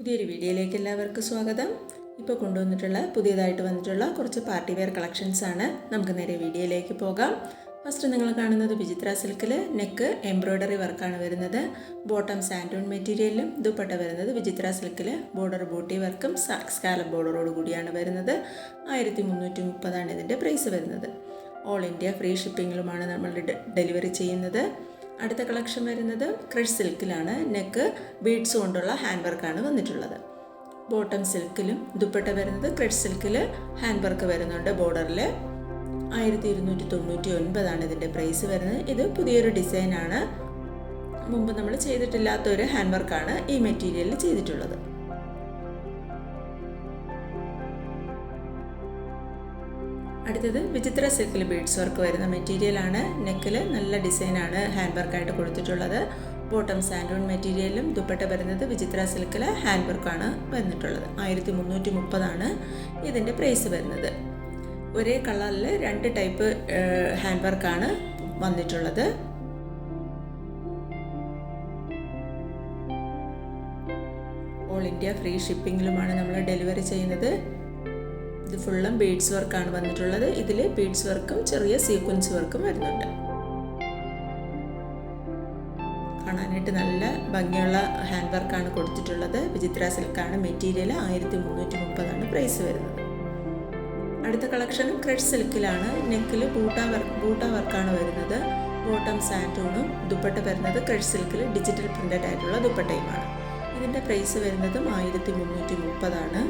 പുതിയൊരു വീഡിയോയിലേക്ക് എല്ലാവർക്കും സ്വാഗതം. ഇപ്പോൾ കൊണ്ടുവന്നിട്ടുള്ള പുതിയതായിട്ട് വന്നിട്ടുള്ള കുറച്ച് പാർട്ടി വെയർ കളക്ഷൻസ് ആണ്. നമുക്ക് നേരെ വീഡിയോയിലേക്ക് പോകാം. ഫസ്റ്റ് നിങ്ങൾ കാണുന്നത് വിചിത്ര സിൽക്കിൽ നെക്ക് എംബ്രോയ്ഡറി വർക്കാണ് വരുന്നത്. ബോട്ടം സാൻഡൂൺ മെറ്റീരിയലും ദുപ്പട്ട വരുന്നത് വിചിത്ര സിൽക്കിൽ ബോർഡർ ബോട്ടി വർക്കും സ്കാലപ്പ് ബോർഡറോട് കൂടിയാണ് വരുന്നത്. ആയിരത്തി മുന്നൂറ്റി മുപ്പതാണ് ഇതിന്റെ പ്രൈസ് വരുന്നത് ഓൾ ഇന്ത്യ ഫ്രീ ഷിപ്പിങ്ങിലുമാണ് നമ്മൾ ഡെലിവറി ചെയ്യുന്നത്. അടുത്ത കളക്ഷൻ വരുന്നത് ക്രഷ് സിൽക്കിലാണ്. നെക്ക് ബീഡ്സ് കൊണ്ടുള്ള ഹാൻഡ് വർക്കാണ് വന്നിട്ടുള്ളത്. ബോട്ടം സിൽക്കിലും ദുപ്പട്ട വരുന്നത് ക്രഷ് സിൽക്കിൽ ഹാൻഡ് വർക്ക് വരുന്നുണ്ട് ബോർഡറിൽ ആയിരത്തി ഇരുന്നൂറ്റി തൊണ്ണൂറ്റി ഒൻപതാണ് ഇതിന്റെ പ്രൈസ് വരുന്നത്. ഇത് പുതിയൊരു ഡിസൈനാണ്. മുമ്പ് നമ്മൾ ചെയ്തിട്ടില്ലാത്തൊരു ഹാൻഡ് വർക്കാണ് ഈ മെറ്റീരിയലിൽ ചെയ്തിട്ടുള്ളത്. അടുത്തത് വിചിത്ര സിൽക്കിൽ ബീഡ്സ് വർക്ക് വരുന്ന മെറ്റീരിയലാണ് നെക്കിൽ നല്ല ഡിസൈനാണ് ഹാൻഡ് വർക്കായിട്ട് കൊടുത്തിട്ടുള്ളത്. ബോട്ടം സാൻഡൂൺ മെറ്റീരിയലും ദുപ്പട്ട വരുന്നത് വിചിത്ര സിൽക്കിൽ ഹാൻഡ് വർക്കാണ് വന്നിട്ടുള്ളത്. ആയിരത്തി മുന്നൂറ്റി മുപ്പതാണ് ഇതിന്റെ പ്രൈസ് വരുന്നത്. ഒരേ കളറിൽ രണ്ട് ടൈപ്പ് ഹാൻഡ് വർക്കാണ് വന്നിട്ടുള്ളത്. ഓൾ ഇന്ത്യ ഫ്രീ ഷിപ്പിങ്ങിലുമാണ് നമ്മൾ ഡെലിവറി ചെയ്യുന്നത്. ഇത് ഫുള്ളും ബീഡ്സ് വർക്കാണ് വന്നിട്ടുള്ളത്. ഇതിൽ ബീഡ്സ് വർക്കും ചെറിയ സീക്വൻസ് വർക്കും വരുന്നുണ്ട്. കാണാനായിട്ട് നല്ല ഭംഗിയുള്ള ഹാൻഡ് വർക്കാണ് കൊടുത്തിട്ടുള്ളത്. വിചിത്ര സിൽക്കാണ് മെറ്റീരിയൽ ആയിരത്തി മുന്നൂറ്റി മുപ്പതാണ് പ്രൈസ് വരുന്നത്. അടുത്ത കളക്ഷനും ക്രഷ് സിൽക്കിലാണ് നെക്കിൽ ബൂട്ട വർക്ക് ബൂട്ട വർക്കാണ് വരുന്നത്. ബോട്ടം സാന്റൂണും ദുപ്പട്ട വരുന്നത് ക്രഷ് സിൽക്കിൽ ഡിജിറ്റൽ പ്രിന്റഡ് ആയിട്ടുള്ള ദുപ്പട്ടയുമാണ്. ഇതിന്റെ പ്രൈസ് വരുന്നതും ആയിരത്തി മുന്നൂറ്റി മുപ്പതാണ്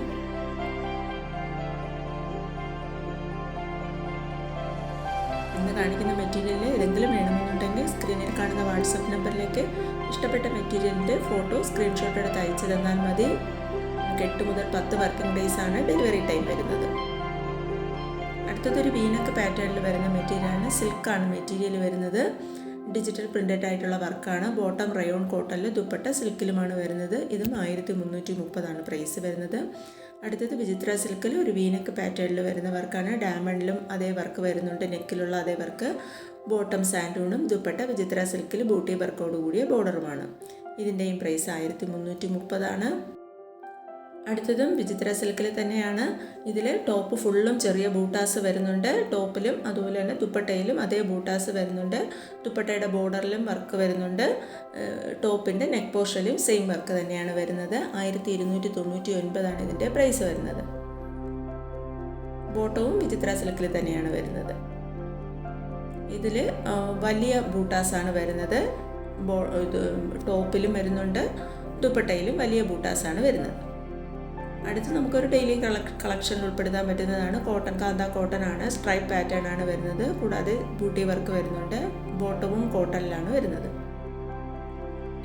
ഇന്ന് കാണിക്കുന്ന മെറ്റീരിയലിൽ ഏതെങ്കിലും വേണമെന്നുണ്ടെങ്കിൽ സ്ക്രീനിൽ കാണുന്ന വാട്സപ്പ് നമ്പറിലേക്ക് ഇഷ്ടപ്പെട്ട മെറ്റീരിയലിന്റെ ഫോട്ടോ സ്ക്രീൻഷോട്ട് എടുത്ത് അയച്ചു തന്നാൽ മതി. നമുക്ക് എട്ട് മുതൽ പത്ത് വർക്കിംഗ് ഡേയ്സ് ആണ് ഡെലിവറി ടൈം വരുന്നത്. അടുത്തതൊരു വീനക്ക് പാറ്റേണിൽ വരുന്ന മെറ്റീരിയലാണ് സിൽക്കാണ് മെറ്റീരിയൽ വരുന്നത്. ഡിജിറ്റൽ പ്രിന്റഡ് ആയിട്ടുള്ള വർക്കാണ് ബോട്ടം റയോൺ കോട്ടണിൽ ദുപ്പട്ട സിൽക്കിലുമാണ് വരുന്നത്. ഇതും ആയിരത്തി മുന്നൂറ്റി മുപ്പതാണ് പ്രൈസ് വരുന്നത്. അടുത്തത് വിചിത്ര സിൽക്കിൽ ഒരു വീനക്ക് പാറ്റേണിൽ വരുന്ന വർക്കാണ്. ഡയമണ്ടിലും അതേ വർക്ക് വരുന്നുണ്ട്. നെക്കിലുള്ള അതേ വർക്ക്. ബോട്ടം സാൻഡൂണും ദുപ്പട്ട വിചിത്ര സിൽക്കിൽ ബൂട്ടി വർക്കോടുകൂടിയ ബോർഡറുമാണ്. ഇതിന്റെയും പ്രൈസ് ആയിരത്തി മുന്നൂറ്റി മുപ്പതാണ്. അടുത്തതും വിചിത്ര സിൽക്കിൽ തന്നെയാണ്. ഇതിൽ ടോപ്പ് ഫുള്ളും ചെറിയ ബൂട്ടാസ് വരുന്നുണ്ട്. ടോപ്പിലും അതുപോലെ തന്നെ ദുപ്പട്ടയിലും അതേ ബൂട്ടാസ് വരുന്നുണ്ട്. ദുപ്പട്ടയുടെ ബോർഡറിലും വർക്ക് വരുന്നുണ്ട്. ടോപ്പിന്റെ നെക്ക് പോർഷനിലും സെയിം വർക്ക് തന്നെയാണ് വരുന്നത് ആയിരത്തി ഇരുന്നൂറ്റി തൊണ്ണൂറ്റി ഒൻപതാണ് ഇതിന്റെ പ്രൈസ് വരുന്നത്. ബോട്ടവും വിചിത്ര സിൽക്കിൽ തന്നെയാണ് വരുന്നത്. ഇതിൽ വലിയ ബൂട്ടാസാണ് വരുന്നത്. ടോപ്പിലും വരുന്നുണ്ട്. ദുപ്പട്ടയിലും വലിയ ബൂട്ടാസാണ് വരുന്നത്. അടുത്ത് നമുക്കൊരു ഡെയിലി കളക്ഷനിൽ ഉൾപ്പെടുത്താൻ പറ്റുന്നതാണ്. കോട്ടൺ കാന്ത കോട്ടൺ ആണ്. സ്ട്രൈപ്പ് പാറ്റേൺ ആണ് വരുന്നത്. കൂടാതെ ബൂട്ടി വർക്ക് വരുന്നുണ്ട്. ബോട്ടവും കോട്ടണിലാണ് വരുന്നത്.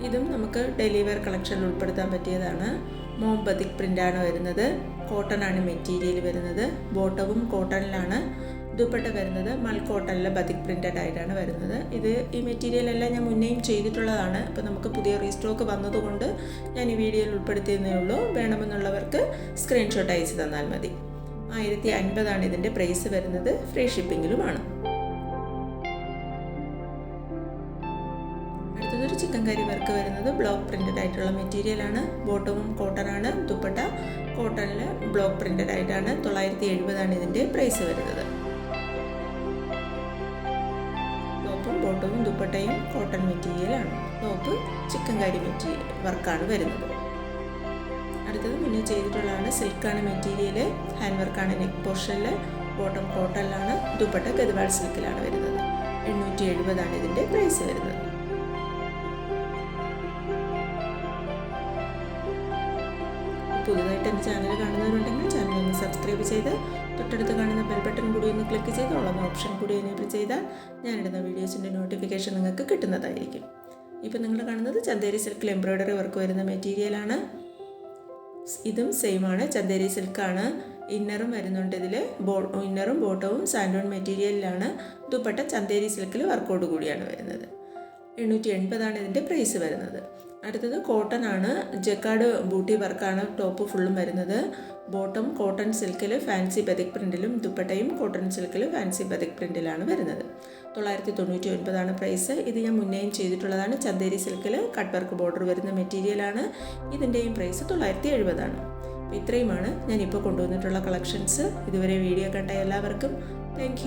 ഇതും നമുക്ക് ഡെയിലി വെയർ കളക്ഷനിൽ ഉൾപ്പെടുത്താൻ പറ്റിയതാണ്. മോംബതിക് പ്രിന്റാണ് വരുന്നത്. കോട്ടൺ ആണ് മെറ്റീരിയൽ വരുന്നത്. ബോട്ടവും കോട്ടണിലാണ് ദുപ്പട്ട വരുന്നത് മൽ കോട്ടണിലെ ബതിക് പ്രിന്റഡ് ആയിട്ടാണ് വരുന്നത്. ഇത് ഈ മെറ്റീരിയൽ എല്ലാം ഞാൻ മുന്നേയും ചെയ്തിട്ടുള്ളതാണ്. അപ്പോൾ നമുക്ക് പുതിയ റീസ്റ്റോക്ക് വന്നതുകൊണ്ട് ഞാൻ ഈ വീഡിയോയിൽ ഉൾപ്പെടുത്തിയെന്നേ ഉള്ളൂ. വേണമെന്നുള്ളവർക്ക് സ്ക്രീൻഷോട്ട് അയച്ചു തന്നാൽ മതി. ആയിരത്തി അൻപതാണ് ഇതിന്റെ പ്രൈസ് വരുന്നത്. ഫ്രീ ഷിപ്പിങ്ങിലുമാണ് അടുത്തതൊരു ചിക്കൻ കറി വർക്ക് വരുന്നത് ബ്ലോക്ക് പ്രിന്റഡ് ആയിട്ടുള്ള മെറ്റീരിയലാണ് ബോട്ടവും കോട്ടണാണ് ദുപ്പട്ട കോട്ടണിൽ ബ്ലോക്ക് പ്രിന്റഡ് ആയിട്ടാണ്. തൊള്ളായിരത്തി എഴുപതാണ് ഇതിന്റെ പ്രൈസ് വരുന്നത്. ദുപ്പട്ടയും കോട്ടൺ മെറ്റീരിയലാണ് നോക്ക് ചിക്കൻ കാരി മെറ്റീരിയൽ വർക്കാണ് വരുന്നത്. അടുത്തത് മുന്നേ ചെയ്തിട്ടുള്ളതാണ് സിൽക്കാണ് മെറ്റീരിയൽ ഹാൻഡ് വർക്കാണ് നെക്ക് പോർഷനിൽ ബോട്ടം കോട്ടണിലാണ് ദുപ്പട്ട ഗദ്വാൾ സിൽക്കിലാണ് വരുന്നത്. എണ്ണൂറ്റി എഴുപതാണ് ഇതിന്റെ പ്രൈസ് വരുന്നത്. പുതുതായിട്ട് എന്റെ ചാനൽ കാണുന്നവരുണ്ടെങ്കിൽ ചാനൽ ഒന്ന് സബ്സ്ക്രൈബ് ചെയ്ത് തൊട്ടടുത്ത് കാണുന്ന ബെൽ ബട്ടൺ കൂടി ഒന്ന് ക്ലിക്ക് ചെയ്ത് ഉള്ള ഓപ്ഷൻ കൂടി എനേബിൾ ചെയ്താൽ ഞാനിടുന്ന വീഡിയോസിന്റെ നോട്ടിഫിക്കേഷൻ നിങ്ങൾക്ക് കിട്ടുന്നതായിരിക്കും. ഇപ്പം നിങ്ങൾ കാണുന്നത് ചന്തേരി സിൽക്കിൽ എംബ്രോയ്ഡറി വർക്ക് വരുന്ന മെറ്റീരിയലാണ് ഇതും സെയിം ആണ്. ചന്തേരി സിൽക്കാണ് ഇന്നറും വരുന്നുണ്ട് ഇതിൽ ബോ ഇന്നറും ബോട്ടവും സാൻഡോൺ മെറ്റീരിയലിലാണ് ദുപ്പട്ട ചന്തേരി സിൽക്കിൽ വർക്കോട് കൂടിയാണ് വരുന്നത്. എണ്ണൂറ്റി എൺപതാണ് ഇതിന്റെ പ്രൈസ് വരുന്നത്. അടുത്തത് കോട്ടൺ ആണ്. ജക്കാർഡ് ബൂട്ടി വർക്കാണ് ടോപ്പ് ഫുള്ളും വരുന്നത്. ബോട്ടം കോട്ടൺ സിൽക്കിൽ ഫാൻസി ബതിക് പ്രിന്റിലും ദുപ്പട്ടയും കോട്ടൺ സിൽക്കിൽ ഫാൻസി ബതിക് പ്രിന്റിലാണ് വരുന്നത് തൊള്ളായിരത്തി തൊണ്ണൂറ്റി ഒൻപതാണ് പ്രൈസ് ഇത് ഞാൻ മുന്നേയും ചെയ്തിട്ടുള്ളതാണ്. ചന്ദേരി സിൽക്കിൽ കട്ട് വർക്ക് ബോർഡർ വരുന്ന മെറ്റീരിയലാണ് ഇതിന്റെയും പ്രൈസ് തൊള്ളായിരത്തി എഴുപതാണ് ഇത്രയുമാണ്. ഞാനിപ്പോൾ കൊണ്ടുവന്നിട്ടുള്ള കളക്ഷൻസ് ഇതുവരെ വീഡിയോ കണ്ട എല്ലാവർക്കും താങ്ക്